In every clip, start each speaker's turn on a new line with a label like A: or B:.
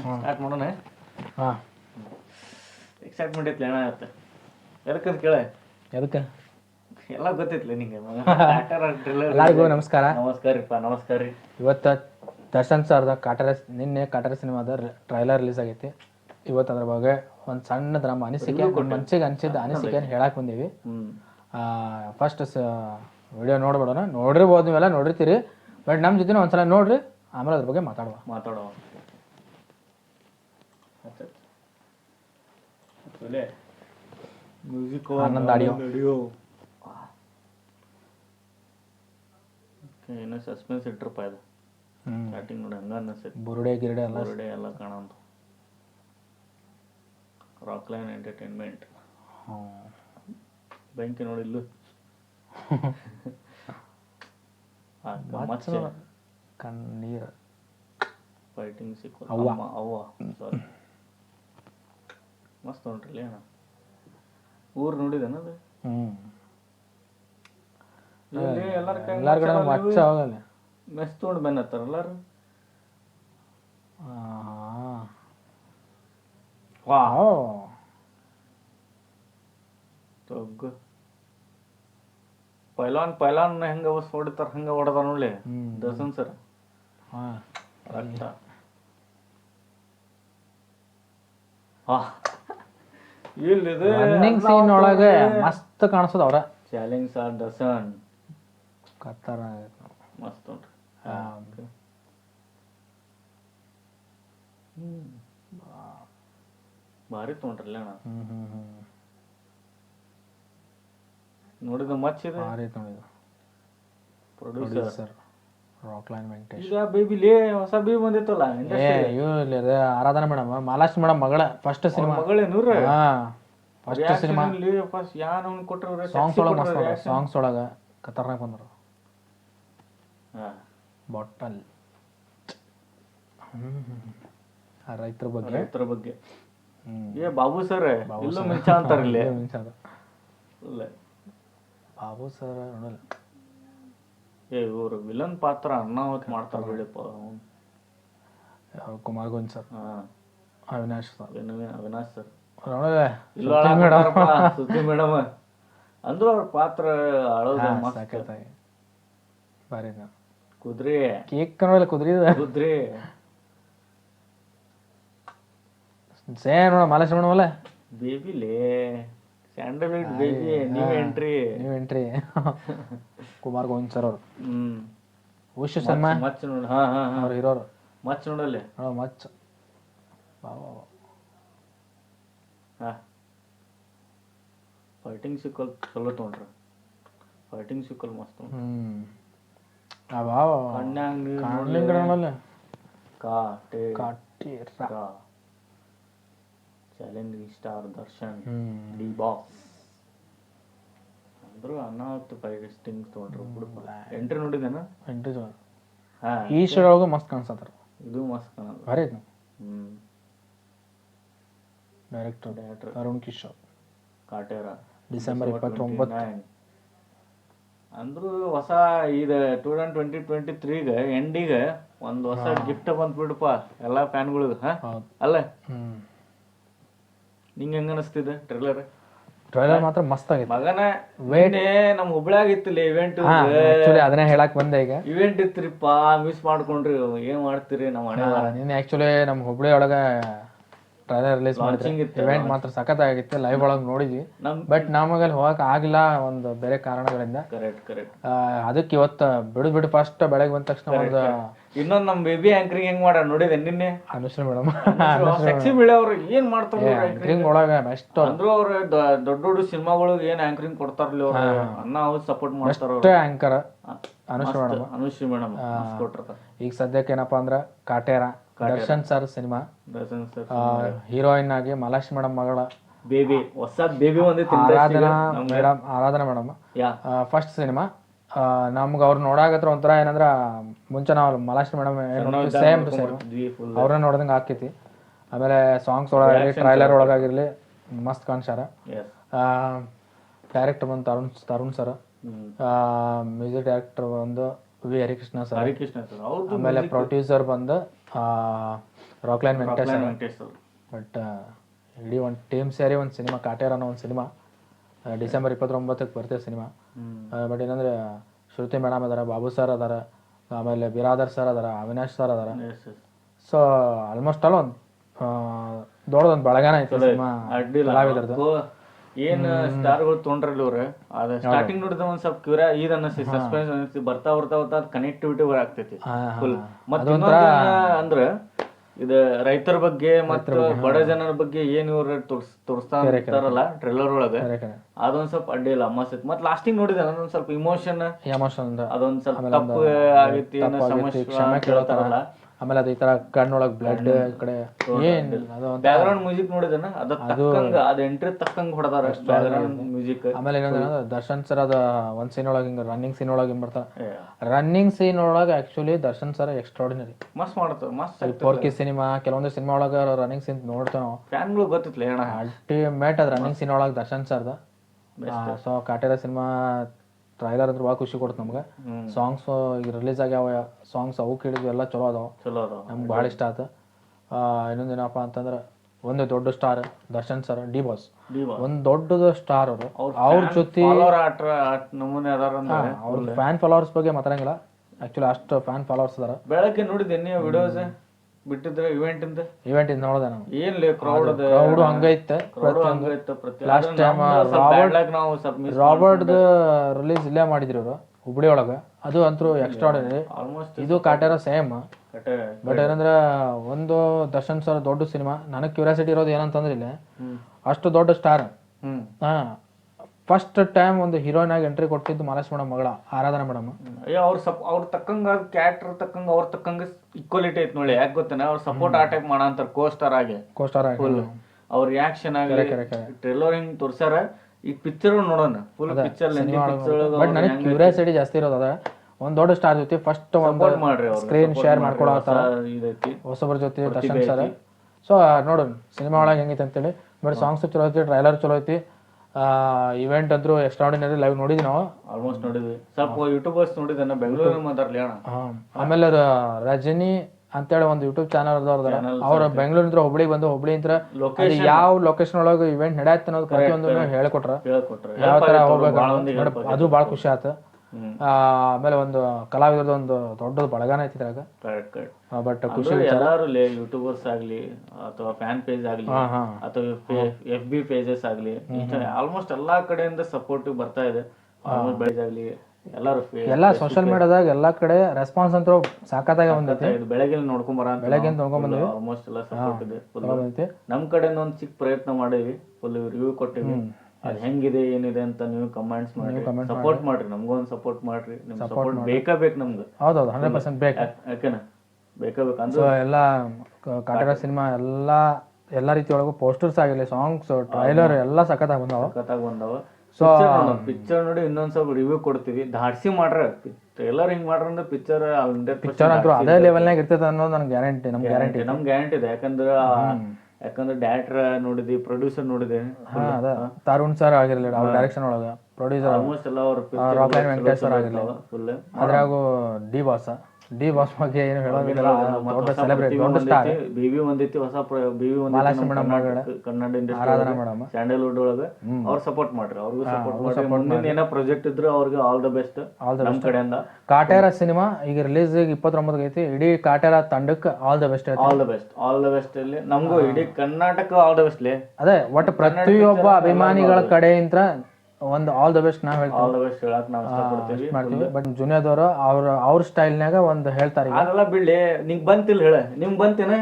A: Start ಮಾಡೋಣ?
B: ಹಾಂ.
A: Excitement ಐತಿ ಅಣ್ಣ ಇವತ್ತು. ಎದಕ್ಕಂತ ಕೇಳ?
B: ಎದಕ್ಕೆ?
A: ಎಲ್ಲ ಗೊತ್ತೈತ್ಲಿ ನಿಂಗೆ.
B: ಎಲ್ಲರಿಗೂ ನಮಸ್ಕಾರ.
A: ನಮಸ್ಕಾರ ರೀಪ್ಪ ನಮಸ್ಕಾರ ರೀ.
B: ಇವತ್ತು ದರ್ಶನ್ ಸರ್ದ ಕಾಟರ ನಿನ್ನೆ ಕಾಟರ ಸಿನಿಮಾದ ಟ್ರೈಲರ್ ರಿಲೀಸ್ ಆಗೈತಿ. ಇವತ್ತು ಅದ್ರ ಬಗ್ಗೆ ಒಂದು ಸಣ್ಣ ನಮ್ಮ ಅನಿಸಿಕೆ ಮನ್ಸಿಗೆ ಅನಿಸಿದ ಅನಿಸಿಕೆಯನ್ನು ಹೇಳಕ್ಕೆ ಬಂದೀವಿ. ಫಸ್ಟ್ ವಿಡಿಯೋ ನೋಡ್ಬಿಡೋಣ. ನೋಡಿರ್ಬೋದು ನೀವೆಲ್ಲ ನೋಡಿರ್ತೀರಿ. ಬಟ್ ನಮ್ಮ ಜೊತೆ ಒಂದ್ಸಲ ನೋಡ್ರಿ. ಆಮೇಲೆ ಅದ್ರ ಬಗ್ಗೆ ಮಾತಾಡುವ. ಮಾತಾಡುವ.
A: ಮಾತಾಡೋ ಮ್ಯೂಸಿಕ್
B: ಆನಂದ್ audio.
A: ಏನೋ ಸಸ್ಪೆನ್ಸ್ ಇಟ್ರಪ್ಪ ಇದು. ಸ್ಟಾರ್ಟಿಂಗ್ ನೋಡಿ ಹಂಗ ಅನ್ನಿಸ್ತೈತಿ
B: ಬುರುಡೆ ಗಿರುಡೆ ಎಲ್ಲ.
A: ಬುರುಡೆ ಎಲ್ಲ ಕಾಣಂತ. ರಾಕ್ ಲೈನ್ ಎಂಟರ್ಟೈನ್ಮೆಂಟ್ ಬೆಂಕಿ ನೋಡಿ ಇಲ್ಲೂ.
B: ಕಣ್ಣೀರು.
A: ಫೈಟಿಂಗ್ ಸಿಕ್ಕ
B: ಅವ್ವ.
A: ಅವ್ವ. ಸಾರಿ ಮಸ್ತ್ ನೋಡ್ರಿ ಅಣ್ಣ. ಊರು ನೋಡಿದೇನದು
B: ಅದು?
A: ಇಲ್ಲಿ ಎಲ್ಲಾರ ಕೈ
B: ಎಲ್ಲಾರ ಕಡೆ ಮಚ್ಚ ಹೋಗಲ್ಲ.
A: ಮೆಸ್ ತೊಗೊಂಡು ಬೆನ್ನತ್ತಾರ ಎಲ್ಲಾರು?
B: ವಾಹ್.
A: ತೊಗ್ಗು. ಪೈಲಾನ್ ಪೈಲಾನ್ ಹೆಂಗ ಹೊಡಿತಾರ ಹಂಗ ಹೊಡೆದ ನೋಡ್ಲಿ?
B: ದಸನ್
A: ದರ್ಶನ್ ಸರ್. ಅಟ್ಟ ಹಾ ಇಲ್ಲಿದೆ
B: ರನ್ನಿಂಗ್ ಸೀನ್ ಒಳಗೆ ಮಸ್ತ್ ಕಾಣಿಸೋದು ಅವ್ರ.
A: ಚಾಲೆಂಜ್ ಸಾರ್ ದರ್ಶನ್
B: ಕತ್ತಾರ
A: ಮಸ್ತ್ ಉಂಟು. ಭಾರಿ ತೊಗೊಂಡ್ರಲ್ಲ ಅಣ್ಣ.
B: ಹ್ಮ್ ಹ್ಮ್ ಹ್ಮ್.
A: ನೋಡಿದ ಮಚ್ ಇದೆ?
B: ಭಾರಿ ನೋಡಿದ್ರು
A: producer
B: producer rock line Venkatesh
A: ಈಗ ಬೇಬಿ ಲೇ ಹೊಸ ಬೇಬಿ ಬಂದಿತ್ತಲ್ಲ
B: ಏ ಇಲ್ಲಿ ಇದೆ, ಆರಾಧನಾ ಮೇಡಮ್ ಮಹಾಲಕ್ಷ್ಮಿ ಮೇಡಮ್ ಮಗಳ ಫಸ್ಟ್ ಸಿನಿಮಾ
A: ಮಗಳೇ ನೂರ?
B: ಹಾ ಫಸ್ಟ್ ಸಿನಿಮಾ
A: ಫಸ್ಟ್ ಯಾನ್ ಅವ್ನು ಕೊಟ್ಟರು
B: ಸಾಂಗ್ಸ್ ಒಳಗೆ ಮಸ್ತ್ ಸಾಂಗ್ಸ್ ಒಳಗೆ ಖತರ್ನಾಕ್ ಬಂದರು. ಬಾಟಲ್ ಆ ರೈತರ ಬಗ್ಗೆ.
A: ರೈತರ ಬಗ್ಗೆ.
B: ಹ್ಮ್.
A: ಏ ಬಾಬು ಸರ್ ಇಲ್ಲೂ ಮಿಂಚ ಅಂತಾರ ಇಲ್ಲಿ. ಇಲ್ಲ.
B: ಬಾಬು ಸರ್ ನೋಡಲ್ಲ.
A: ಏ ಇವರು ವಿಲನ್ ಪಾತ್ರ ಅನ್ನಾವತ್ ಮಾಡ್ತಾರ ಅವ್ನು.
B: ಅವ್ರು ಕುಮಾರ್ ಗೋವಿಂದ್ ಸರ್. ಅವಿನಾಶ್ ಸರ್.
A: ಅವಿನ- ಅವಿನಾಶ್ ಸರ್. ಇಲ್ಲ ಸುದ್ದಿ ಮೇಡಮ್. ಅಂದ್ರು ಅವ್ರ ಪಾತ್ರ ಅಳೋದು ಮಸ್ತ್.
B: ಸಾಕತ್ತಾಗಿ ಬಾರಿ
A: ಕುದ್ರಿ.
B: ಕೇಕ್ ನೋಡಲ್ಲ ಕುದ್ರಿದ
A: ಕುದ್ರಿ.
B: ಸೇ ನೋಡ ಮಾಲೇಶ್ ನೋಡಮಲ್ಲ
A: ಬೇಬಿಲೇ ಸ್ಯಾಂಡಲ್ವುಡ್ ಬೇಬಿ ನೀವ್ entry
B: new entry Kumar Govind sir ಅವರು.
A: ಹ್ಮ್.
B: ವಿಶ್ವ ಶರ್ಮಾ
A: ಮಚ್ ನೋಡು ಹಾ ಹಾ
B: ಅವ್ರು ಇರೋರು
A: ಮಚ್ ನೋಡಲ್ಲಿ.
B: ನೋಡ ಮಚ್.
A: ಹಾ. ಫೈಟಿಂಗ್ ಸಿಕ್ಕಲ್ ಚಲೋ ತೊಗೊಂಡ್ರ. ಫೈಟಿಂಗ್ ಸಿಕ್ಕಲ್ ಮಸ್ತ್
B: ಹ್ಮ್. ಆ ಬಾ ಬಾ ಬಾ.
A: ಕಣ್ಯಾಗ ನೀರ್
B: ನೋಡಲ್ಲ
A: ಕಾ ಟೇ
B: ಕಾಟಿ
A: ಕಾ challenging star Darshan D boss ಅಂದ್ರು ಫೈವ್ ಸ್ಟಿಂಗ್ ತೊಗೊಂಡ್ರು ಎಂಟ್ರಿ ನೋಡಿದೇನ
B: ಎಂಟ್ರಿ ಆ
A: ಹಾ
B: ಈ ಶೋ ಒಳಗೆ ಮಸ್ತ್ ಕಾಣಿಸ್ತಾರ
A: ಇದು ಮಸ್ತ್ ಕಾಣಲ್ಲ. ಬರೇ
B: director
A: director
B: Arun Kishore.
A: Kaatera.
B: December ಇಪ್ಪತ್ತೊಂಬತ್ತು.
A: ಅಂದ್ರು ಹೊಸ ಇದು ಟೂ ತೌಸಂಡ್ ಟ್ವೆಂಟಿ ಟ್ವೆಂಟಿ ತ್ರೀಗೆ ಎಂಡಿಗೆ ಒಂದು ಹೊಸ ಗಿಫ್ಟ್ ಬಂದ್ಬಿಡಪ್ಪ. ಎಲ್ಲಾ ಫ್ಯಾನ್ಗಳಿಗೆ ಅಲ್ಲ? ನಿಂಗೆ ಹೆಂಗ ಅನಿಸ್ತಿದೆ ಟ್ರೇಲರ್
B: ಟ್ರೈಲರ್ ಮಾತ್ರ ಮಸ್ತ್ ಆಗಿತ್ತು.
A: ಮಗನ ವೇಣೆ ನಮ್ಮ ಹುಬ್ಳ್ಯಾಗ ಇತ್ತಿಲ್ಲ ಇವೆಂಟ್
B: ಆಕ್ಚುಲಿ ಅದನ್ನೇ ಹೇಳಕ್ ಬಂದೆ ಈಗ.
A: ಇವೆಂಟ್ ಇತ್ರಿಪ್ಪ ಮಿಸ್ ಮಾಡ್ಕೊಂಡ್ರಿ ಏನ್ ಮಾಡ್ತೀರಿ ನಮ್ಮ ಹಣೆ
B: ನಿನ್ನೆ ಆಕ್ಚುಲಿ ನಮ್ಮ ಹುಬ್ಳಿ ಒಳಗ ಟ್ರೈಲರ್ ರಿಲೀಸ್ ಮಾಡಿದ್ರೆ ಇವೆಂಟ್ ಮಾತ್ರ ಸಖತ್ ಆಗಿತ್ತು ಲೈವ್ ಒಳಗೆ ನೋಡಿದ್ವಿ. ಬಟ್ ನಮಗಲ್ಲಿ ಹೋಗಕ್ ಆಗಿಲ್ಲ ಒಂದು ಬೇರೆ ಕಾರಣಗಳಿಂದ.
A: ಕರೆಕ್ಟ್ ಕರೆಕ್ಟ್
B: ಆ, ಅದಕ್ಕೆ ಇವತ್ತು ಬಿಡು ಬಿಡು ಫಸ್ಟ್ ಬೆಳಗ್ಗೆ ಬಂದ ತಕ್ಷಣ ಒಂದು
A: ಇನ್ನೊಂದ್ ನಮ್ ಬೇಬಿ ಆಂಕರಿಂಗ್ ಹೆಂಗ್ ಮಾಡ ನೋಡಿದೆ ನಿನ್ನೆ?
B: ಅನುಶ್ರೀ ಮೇಡಮ್.
A: ಸೆಕ್ಸಿ ಏನ್ ಮಾಡ್ತಾರೆ
B: ಆಂಕರಿಂಗ್ ಒಳಗ ಬೆಸ್ಟ್
A: ಅಂದ್ರು ಅವ್ರ ದೊಡ್ಡ ದೊಡ್ಡ ಸಿನಿಮಾಗಳಿಗೆ ಏನ್ ಆಂಕರಿಂಗ್ ಕೊಡ್ತಾರಲ್ಲ ಅವ್ರು? ಅನ್ನ ಅವ್ರು ಸಪೋರ್ಟ್ ಮಾಡ್ತಾರ
B: anchor Anushree madam.
A: Anushree madam
B: ಈಗ ಸದ್ಯಕ್ಕೆ ಏನಪ್ಪಾ ಅಂದ್ರ Kaatera. Darshan sir cinema.
A: Darshan sir
B: heroine ಆಗಿ ಮಲಾಶ್ ಮೇಡಮ್ ಮಗಳ.
A: ಬೇಬಿ ಹೊಸ ಬೇಬಿ ಒಂದು
B: Aradhana madam Aradhana madam. First cinema. ನಮ್ಗೆ ಅವ್ರು ನೋಡಾಗತ್ರ ಒಂಥರ ಏನಂದ್ರ ಮುಂಚೆ ನಾವು ಮಲಾಶ್ madam same to same
A: full
B: ಅವ್ರನ್ನ ನೋಡ್ದಂಗೆ ಆಕೈತಿ ಆಮೇಲೆ ಸಾಂಗ್ಸ್ ಒಳಗಾಗಲಿ ಟ್ರೈಲರ್ ಒಳಗಾಗಿರ್ಲಿ ಮಸ್ತ್ ಕಾಣಿಸ್ಯಾರ. ಡೈರೆಕ್ಟರ್ ಬಂದು Tarun Tarun sir music director ಬಂದು V Harikrishna sir.
A: Harikrishna sir ಅವ್ರದ್ದು
B: ಆಮೇಲೆ ಪ್ರೊಡ್ಯೂಸರ್ ಬಂದು ಆ, ರಾಕ್ಲೈನ್ ವೆಂಕಟೇಶ್
A: ವೆಂಕಟೇಶ್ ಅವ್ರು.
B: ಬಟ್ ಇಡೀ ಒಂದು ಟೀಮ್ ಸೇರಿ ಒಂದು ಸಿನಿಮಾ ಕಾಟೇರ್ ಅನ್ನೋ ಒಂದು ಸಿನಿಮಾ. ಡಿಸೆಂಬರ್ ಇಪ್ಪತ್ತೊಂಬತ್ತಕ್ಕೆ ಬರ್ತೇವೆ ಸಿನಿಮಾ. ಬಟ್ ಏನಂದ್ರೆ ಶ್ರುತಿ ಮೇಡಮ್ ಅದಾರ ಬಾಬು ಸರ್ ಅದಾರ ಆಮೇಲೆ ಬಿರಾದರ್ ಸರ್ ಅದಾರ ಅವಿನಾಶ್ ಸರ್ ಅದಾರ. ಸೊ ಆಲ್ಮೋಸ್ಟ್ ಆಲ್ ಒಂದು ದೊಡ್ಡದೊಂದು ಬಳಗಾನ ಐತೆ ಸಿನಿಮಾ
A: ಅವ್ಕು ಏನ್ ಸ್ಟಾರ್ಗಳು ತೊಗೊಂಡ್ರಲ್ಲ ಇವ್ರ? ಅದ ಸ್ಟಾರ್ಟಿಂಗ್ ನೋಡಿದ ಒಂದ್ ಸ್ವಲ್ಪ ಕ್ಯೂರ ಇದ್ ಅನ್ನಿಸ್ತಿ ಸಸ್ಪೆನ್ಸ್ ಅನ್ನಿಸ್ತಿ ಬರ್ತಾ ಬರ್ತಾ ಬರ್ತಾ ಅದ್ ಕನೆಕ್ಟಿವಿಟಿ ಆಗ್ತೈತಿ ಫುಲ್ ಮತ್ತ ಅಂದ್ರ ಇದ ರೈತರ ಬಗ್ಗೆ ಮತ್ತ ಬಡ ಜನರ ಬಗ್ಗೆ ಏನ್ ಇವ್ರ ತೋರ್ಸ್ ತೋರಿಸ್ತಾ ಇರ್ತಾರಲ್ಲ ಟ್ರೇಲರ್ ಒಳಗ ಅದೊಂದ್ ಸ್ವಲ್ಪ ಅಡ್ಡಿ ಇಲ್ಲ ಮಸ್ತ್ ಮತ್ ಲಾಸ್ಟಿಂಗ್ ನೋಡಿದ ಅದೊಂದ್ ಸ್ವಲ್ಪ ಇಮೋಷನ್ ಅದೊಂದ್ ಸ್ವಲ್ಪ ತಪ್ಪು ಆಗೈತಿ ಅನ್ನೋ ಸಮಸ್ಯೆ ಕೇಳ್ತಾರಲ್ಲ
B: ಆಮೇಲೆ ಅದು ಈ ತರ ಕಣ್ಣೊಳಗ್ ಬ್ಲಡ್ ಕಡೆ ಏನ್ ಅದು
A: ಮ್ಯೂಸಿಕ್ ನೋಡಿದನ? ಅದ ತಕ್ಕಂಗ ಅದ ಎಂಟ್ರಿ ತಕ್ಕಂಗ ಹೊಡೆದಾರ ಗ್ರೌಂಡ್ ಮ್ಯೂಸಿಕ್
B: ಆಮೇಲೆ ಏನಂದ್ರೆ ದರ್ಶನ್ ಸರ್ ಅದ ಒಂದ್ ಸೀನ್ ಒಳಗ ಹಿಂಗ ರನ್ನಿಂಗ್ ಸೀನ್ ಒಳಗೆ ಹಿಂಗ್ ಬರ್ತಾರ ರನ್ನಿಂಗ್ ಸೀನ್ ಒಳಗ ಆಕ್ಚುಲಿ ದರ್ಶನ್ ಸರ್ ಎಕ್ಸ್ಟ್ರಾಡಿನರಿ
A: ಮಸ್ತ್ ಮಾಡ್ತಾರ ಮಸ್ತ್
B: ಪೋರ್ಕಿ ಸಿನಿಮಾ ಕೆಲವೊಂದು ಸಿನಿಮಾ ಒಳಗ ರನ್ನಿಂಗ್ ಸೀನ್ ನೋಡ್ತೇವೆ ನಾವು
A: ಫ್ಯಾನ್ಗಳು ಗೊತ್ತಿತ್ಲ ಅಣ್ಣ.
B: ಅಲ್ಟಿಮೇಟ್ ಅದ್ ರನ್ನಿಂಗ್ ಸೀನ್ ಒಳಗೆ ದರ್ಶನ್ ಸರ್ದ ಸೊ ಕಾಟೇರ ಸಿನಿಮಾ ಟ್ರೈಲರ್ ಅಂದ್ರೆ ಭಾಳ ಖುಷಿ ಕೊಡ್ತು ನಮ್ಗೆ. ಸಾಂಗ್ಸ್ ಈಗ ರಿಲೀಸ್ ಆಗ್ಯಾವ ಸಾಂಗ್ಸ್ ಅವು ಕೇಳಿದ್ವಿ ಎಲ್ಲ ಚಲೋ ಅದಾವ.
A: ಚಲೋ ಅದಾವ.
B: ನಮ್ಗೆ ಭಾಳ ಇಷ್ಟ ಆಯ್ತು ಇನ್ನೊಂದು ಏನಪ್ಪ ಅಂತಂದ್ರೆ ಒಂದು ದೊಡ್ಡ star Darshan sir D boss ಒಂದು ದೊಡ್ಡ ಸ್ಟಾರ್ ಅವರು. ಅವ್ರ ಜೊತೆ ಅವ್ರ ಫ್ಯಾನ್ ಫಾಲೋವರ್ಸ್ ಬಗ್ಗೆ ಮಾತಾಡಂಗಿಲ್ಲ. ಆಕ್ಚುಲಿ ಅಷ್ಟು ಫ್ಯಾನ್ ಫಾಲೋವರ್ಸ್ ಅದಾರ.
A: ಬೆಳಗ್ಗೆ ನೋಡಿದ್ದೆ ನೀವು ವಿಡಿಯೋಸ್ ಬಿಟ್ಟಿದ್ರೆ ಇವೆಂಟ್ ಇಂದ?
B: ಇವೆಂಟ್ ಇಂದ ನೋಡಿದೆ ನಾನು
A: ಏನ್ ಲೇ ಕ್ರೌಡ್ ಅದ?
B: ಕ್ರೌಡ್ ಹಂಗೈತ
A: ಕ್ರೌಡ್ ಹಂಗೈತ ಪ್ರತಿ ಲಾಸ್ಟ್ bad luck ನಾವು
B: ರಾಬರ್ಟ್ ರಿಲೀಸ್ ಇಲ್ಲೇ ಮಾಡಿದ್ರು ಅವರು ಹುಬ್ಳಿ ಒಳಗ. ಅದು ಅಂತೂ ಎಕ್ಸ್ಟ್ರಾ
A: ಆಲ್ಮೋಸ್ಟ್
B: ಇದು ಕಾಟೇರ ಸೇಮ್ ಬಟ್ ಏನಂದ್ರೆ ಒಂದು ದರ್ಶನ್ ಸರ್ ದೊಡ್ಡ ಸಿನಿಮಾ ನನಗೆ ಕ್ಯೂರಿಯಾಸಿಟಿ ಇರೋದು ಏನಂತಂದ್ರೆ ಇಲ್ಲ ಅಷ್ಟು ದೊಡ್ಡ ಸ್ಟಾರ್
A: ಹ್ಮ್.
B: ಹಾ. ಫಸ್ಟ್ ಟೈಮ್ ಒಂದು ಹೀರೋಯಿನ್ ಆಗಿ ಎಂಟ್ರಿ ಕೊಟ್ಟಿದ್ದು ಮಾಲಾಶ್ ಮೇಡಮ್ ಮಗಳ ಆರಾಧನಾ ಮೇಡಮ್.
A: ಅಯ್ಯೋ ಅವ್ರ ಸಪ್ ಅವ್ರ ತಕ್ಕಂಗ ಕ್ಯಾರೆಕ್ಟರ್ ತಕ್ಕಂಗ ಅವ್ರ ತಕ್ಕಂಗ ಇಕ್ವಾಲಿಟಿ ಐತೆ ನೋಡಿ ಯಾಕೆ ಗೊತ್ತೇನ? ಅವ್ರ ಸಪೋರ್ಟ್ ಆ ಟೈಪ್ ಮಾಡ ಕೋ ಕೋಸ್ಟಾರ್ ಆಗಿ.
B: ಕೋಸ್ಟಾರ್
A: ಫುಲ್ ಅವ್ರ ರಿಯಾಕ್ಷನ್ ಆಗಿ ಟ್ರೇಲರ್ ಹಿಂಗ್ ತೋರ್ಸ್ಯಾರ. ಈ ಪಿಕ್ಚರ್ ನೋಡೋಣ. ಫುಲ್ ಪಿಕ್ಚರ್
B: ಬಟ್ ನನಗೆ ಕ್ಯೂರಿಯಾಸಿಟಿ ಜಾಸ್ತಿ ಇರೋದು ಅದ ಒಂದ್ ದೊಡ್ಡ ಸ್ಟಾರ್ ಜೊತೆ ಫಸ್ಟ್ ಒಂದು ಸ್ಕ್ರೀನ್ ಶೇರ್ ಮಾಡ್ಕೊಳತ್ತಾರ
A: ಇದೈತಿ.
B: ಹೊಸಬ್ರ ಜೊತೆ ದರ್ಶನ್ ಸರ್. ಸೊ ನೋಡೋಣ ಸಿನಿಮಾ ಒಳಗೆ ಹೆಂಗೈತೆ ಅಂತೇಳಿ. ಬಟ್ ಸಾಂಗ್ಸ್ ಚಲೋ ಐತಿ ಟ್ರೈಲರ್ ಚಲೋ ಐತಿ. ಇವೆಂಟ್ ಅಂತ ಎಕ್ಸ್ಟ್ರಾಡಿನರಿ ಲೈವ್ ನೋಡಿದ್ವಿ ನಾವು.
A: ಆಲ್ಮೋಸ್ಟ್ ನೋಡಿದ್ವಿ. ಸ್ವಲ್ಪ ಯೂಟ್ಯೂಬರ್ಸ್ ನೋಡಿದನ್ನ ಬೆಂಗಳೂರಿನ ಮಾತಾಡ್ಲಿ ಅಣ್ಣ.
B: ಆಮೇಲೆ ರಜನಿ ಅಂತೇಳಿ ಒಂದು ಯೂಟ್ಯೂಬ್ ಚಾನಲ್ ಅದಾರ. ಅವ್ರ ಬೆಂಗಳೂರಿಂದ ಹುಬ್ಳಿಗೆ ಬಂದು ಹುಬ್ಳಿ ಲೊಕೇಶನ್ ಯಾವ ಲೊಕೇಶನ್ ಒಳಗೆ ಇವೆಂಟ್ ನಡೆಯತ್ತೆ ಅನ್ನೋದು ಪ್ರತಿಯೊಂದು ಹೇಳ್ಕೊಟ್ರ. ಯಾವ ತರ ಹೋಗ್ಬೇಕು ಅದು ಬಹಳ ಖುಷಿ ಆಯ್ತು ಆಮೇಲೆ ಒಂದು ಕಲಾವಿದರದ ಒಂದು ದೊಡ್ಡ ಬಳಗಾನ ಐತಿ ಇದ್ರಾಗ. ಬಟ್ ಖುಷಿ
A: ಎಲ್ಲಾರು ಯೂಟ್ಯೂಬರ್ಸ್ ಆಗ್ಲಿ ಅಥವಾ ಫ್ಯಾನ್ ಪೇಜ್ ಆಗ್ಲಿ ಅಥವಾ ಎಫ್ ಬಿ ಪೇಜಸ್ ಆಗ್ಲಿ ಆಲ್ಮೋಸ್ಟ್ ಎಲ್ಲಾ ಕಡೆಯಿಂದ ಸಪೋರ್ಟ್ ಬರ್ತಾ ಇದೆ. ಆಗ್ಲಿ ಎಲ್ಲಾರು
B: ಎಲ್ಲಾ ಸೋಶಿಯಲ್ ಮೀಡಿಯಾದಾಗ ಎಲ್ಲಾ ಕಡೆ ರೆಸ್ಪಾನ್ಸ್ ಅಂತೂ ಸಾಕತ್ತಾಗ ಬಂದೈತಿ.
A: ಬೆಳಗ್ಗೆ ನೋಡ್ಕೊಂಡ್ ಬರ
B: ಬೆಳಗ್ಗೆ ನೋಡ್ಕೊಂಡ್ ಬಂದ್ವಿ.
A: ಆಲ್ಮೋಸ್ಟ್ ಎಲ್ಲ ಸಪೋರ್ಟ್ ಇದೆ ನಮ್ ಕಡೆಯಿಂದ ಒಂದ್ ಚಿಕ್ಕ ಪ್ರಯತ್ನ ಮಾಡೀವಿ ಫುಲ್ ರಿವ್ಯೂ ಕೊಟ್ಟಿವಿ. ಅದ್ ಹೆಂಗಿದೆ ಏನಿದೆ ಅಂತ ನೀವು ಕಮೆಂಟ್ಸ್ ಮಾಡಿ ಸಪೋರ್ಟ್ ಮಾಡ್ರಿ. ನಮ್ಗೊಂದ್ ಸಪೋರ್ಟ್ ಮಾಡ್ರಿ. ನಿಮ್ ಸಪೋರ್ಟ್ ಬೇಕಾ ಬೇಕು ನಮ್ಗೆ?
B: ಹೌದೌದು ಹಂಡ್ರೆಡ್ ಪರ್ಸೆಂಟ್ ಬೇಕು.
A: ಯಾಕ್- ಯಾಕೆನ? ಬೇಕಾ ಬೇಕು? ಅಂದ್ರೆ
B: ಸೊ ಎಲ್ಲ ಕಾಟರ ಸಿನಿಮಾ ಎಲ್ಲಾ ಎಲ್ಲಾ ರೀತಿಯೊಳಗೂ ಒಳಗು ಪೋಸ್ಟರ್ಸ್ ಆಗಿರಲಿ ಸಾಂಗ್ಸ್ ಟ್ರೈಲರ್ ಎಲ್ಲಾ ಸಖತ್ತಾಗಿ ಬಂದಾವ.
A: ಸಖತ್ತಾಗಿ ಬಂದಾವ. ಪಿಕ್ಚರ್ ಪಿಕ್ಚರ್ ನೋಡಿ ಇನ್ನೊಂದ್ ಸ್ವಲ್ಪ ರಿವ್ಯೂ ಕೊಡ್ತೀವಿ. ಧಾಡ್ಸಿ ಮಾಡ್ರ ಟ್ರೈಲರ್ ಹಿಂಗ್ ಮಾಡ್ರ ಅಂದ್ರೆ ಪಿಕ್ಚರ್
B: ಪಿಕ್ಚರ್ ಅಂತೂ ಅದೇ ಲೆವೆಲ್ನಾಗ ಇರ್ತೈತೆ ಅನ್ನೋದು ನನಗೆ ಗ್ಯಾರಂಟಿ ನಮ್ಗೆ ಗ್ಯಾರಂಟಿ
A: ನಮ್ ಗ್ಯಾರಂಟಿ ಇದೆ. ಯಾಕಂದ್ರ ಯಾಕಂದ್ರೆ ಡೈರೆಕ್ಟರ್ ನೋಡಿದ್ವಿ ಪ್ರೊಡ್ಯೂಸರ್ ನೋಡಿದೆ
B: ಹಾ ಅದ. ತರುಣ್ ಸರ್ ಆಗಿರ್ಲಿ ಅವ್ರ ಡೈರೆಕ್ಷನ್ ಒಳಗ. ಪ್ರೊಡ್ಯೂಸರ್
A: ಆಲ್ಮೋಸ್ಟ್ ಎಲ್ಲ ಅವ್ರ
B: ರಾಕ್ಲೈನ್ ವೆಂಕಟೇಶ್ ಸರ್ ಆಗಿರ್ಲಿ.
A: ಫುಲ್
B: ಅದ್ರಾಗೂ ಡಿ ಬಾಸ್ ಡಿ ಬಾಸ್ ಬಗ್ಗೆ ಏನು ಹೇಳೋದಿಲ್ಲ ದೊಡ್ಡ ಸೆಲೆಬ್ರೇಟ್ ದೊಡ್ಡ ಸ್ಟಾರ್
A: ಬಿವಿ ಒಂದೈತಿ ಹೊಸ B V
B: Mahalakshmi madam
A: Kannada industry
B: Aradhana madam.
A: Sandalwood ಒಳಗ ಅವ್ರ ಸಪೋರ್ಟ್ ಮಾಡ್ರಿ ಅವ್ರಿಗೂ ಸಪೋರ್ಟ್ ಮಾಡ್ರಿ. ಮುಂದಿನ ಏನೋ ಪ್ರಾಜೆಕ್ಟ್ ಇದ್ರು ಅವ್ರಿಗೆ all the best
B: all the
A: best ಕಡೆಯಿಂದ.
B: ಕಾಟೇರ ಸಿನಿಮಾ ಈಗ ರಿಲೀಸ್ ಇಪ್ಪತ್ತೊಂಬತ್ತು ಐತಿ ಇಡೀ ಕಾಟೇರ ತಂಡಕ್ಕೆ all the best
A: all the best all the best ಅಲ್ಲಿ ನಮಗೂ ಇಡೀ ಕರ್ನಾಟಕ ಆಲ್ ದ ಬೆಸ್ಟ್
B: ಅದೇ ಒಟ್ಟು ಪ್ರತಿಯೊಬ್ಬ ಅಭಿಮಾನಿಗಳ ಕಡೆಯಿಂದ ಒಂದು ಆಲ್ ದ ಬೆಸ್ಟ್ ನಾವ್ ಹೇಳ್ತೀವಿ.
A: ಆಲ್ ದ ಬೆಸ್ಟ್ ಹೇಳಕ್ ನಾವು ಇಷ್ಟಪಡ್ತೀವಿ.
B: ಮಾಡ್ತೀವಿ. ಬಟ್ ಜುನಿಯಾದವರು ಅವ್ರ ಅವ್ರ ಸ್ಟೈಲ್ನಾಗ ಒಂದು ಹೇಳ್ತಾರೆ ಈಗ.
A: ಅದೆಲ್ಲ ಬಿಡ್ಲಿ ನಿಂಗ್ ಬಂತಿಲ್ಲ ಹೇಳ. ನಿಮ್ ಬಂತೇನ?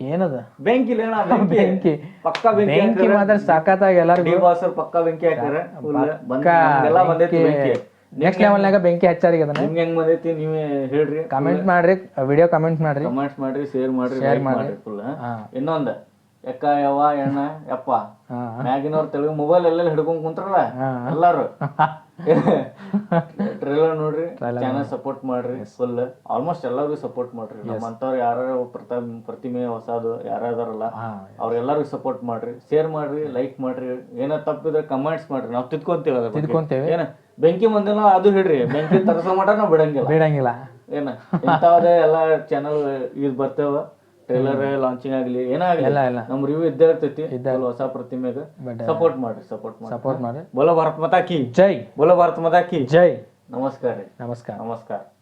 B: ಏನದ?
A: ಬೆಂಕಿ ಇಲ್ಲ ಬೆಂಕಿ. ಪಕ್ಕಾ ಬೆಂಕಿ
B: ಬೆಂಕಿ ಮಾತ್ರ ಸಾಕತ್ತಾಗಿ ಎಲ್ಲರಿಗೂ.
A: ಡಿ ಬಾಸ್ ಪಕ್ಕಾ ಬೆಂಕಿ ಹಾಕ್ಯಾರ? ಫುಲ್ ಬಂದ ಬಂದೈತಿ ಬೆಂಕಿ.
B: ನೆಕ್ಸ್ಟ್ ಲೆವೆಲ್ನಾಗ ಬೆಂಕಿ ಹಚ್ಚಾರಿಗೆ ಅದನ್ನ.
A: ನಿಮ್ಗೆ ಹೆಂಗ್ ಬಂದೈತಿ ನೀವೇ ಹೇಳ್ರಿ.
B: ಕಮೆಂಟ್ ಮಾಡ್ರಿ ವಿಡಿಯೋ ಕಮೆಂಟ್ ಮಾಡ್ರಿ.
A: ಕಮೆಂಟ್ಸ್ ಮಾಡ್ರಿ ಶೇರ್ ಮಾಡ್ರಿ ಲೈಕ್ ಮಾಡ್ರಿ. ಫುಲ್ ಇನ್ನೊಂದ್. ಎಕ್ಕ ಯವ್ವ ಎಣ್ಣ ಯಪ್ಪ. ಮ್ಯಾಗಿನವ್ರ ತೆಲುಗು ಮೊಬೈಲ್ ಎಲ್ಲೆಲ್ಲ ಹಿಡ್ಕೊಂಡ್ ಕುಂತ್ರಲ್ಲ? ಎಲ್ಲಾರು. ಟ್ರೇಲರ್ ನೋಡ್ರಿ ಚಾನಲ್ ಸಪೋರ್ಟ್ ಮಾಡ್ರಿ ಫುಲ್ ಆಲ್ಮೋಸ್ಟ್ ಎಲ್ಲರಿಗೂ ಸಪೋರ್ಟ್ ಮಾಡ್ರಿ. ನಮ್ಮಂತವ್ರು ಯಾರು ಪ್ರತಿ ಪ್ರತಿಮೆ ಹೊಸದು ಯಾರ್ಯಾರಲ್ಲ ಅವ್ರೆಲ್ಲರಿಗೂ ಸಪೋರ್ಟ್ ಮಾಡ್ರಿ. ಶೇರ್ ಮಾಡ್ರಿ ಲೈಕ್ ಮಾಡ್ರಿ. ಏನೋ ತಪ್ಪಿದ್ರೆ ಕಮೆಂಟ್ಸ್ ಮಾಡ್ರಿ. ನಾವು ತಿದ್ಕೊಂತೀವಿ ಅದ್ರ
B: ತಿದ್ಕೊಂತೇವೆ.
A: ಏನ? ಬೆಂಕಿ ಮಂದಿನ ಅದು ಹಿಡ್ರಿ. ಬೆಂಕಿ ತರಸ ಮಟ ನಾವು ಬಿಡಂಗಿಲ್ಲ.
B: ಬಿಡಂಗಿಲ್ಲ.
A: ಏನ? ಇಂಥವ್ದೇ ಎಲ್ಲ ಚಾನಲ್ ಇದು ಬರ್ತೇವ. ಟ್ರೇಲರ್ ಲಾಂಚಿಂಗ್ ಆಗ್ಲಿ ಏನಾಗಲಿ
B: ಇಲ್ಲ ಇಲ್ಲ.
A: ನಮ್ ರಿವ್ಯೂ ಇದ್ದೇ ಇರ್ತೈತಿ. full ಹೊಸ ಪ್ರತಿಮೆಗೆ ಸಪೋರ್ಟ್ ಮಾಡ್ರಿ ಸಪೋರ್ಟ್ ಮಾಡಿ
B: ಸಪೋರ್ಟ್ ಮಾಡಿ
A: ಬೋಲೋ ಭಾರತ್ ಮಾತಾ ಕಿ
B: ಜೈ.
A: ಬೋಲೋ ಭಾರತ್ ಮಾತಾ ಕಿ
B: ಜೈ.
A: ನಮಸ್ಕಾರ ರೀ.
B: ನಮಸ್ಕಾರ.
A: ನಮಸ್ಕಾರ.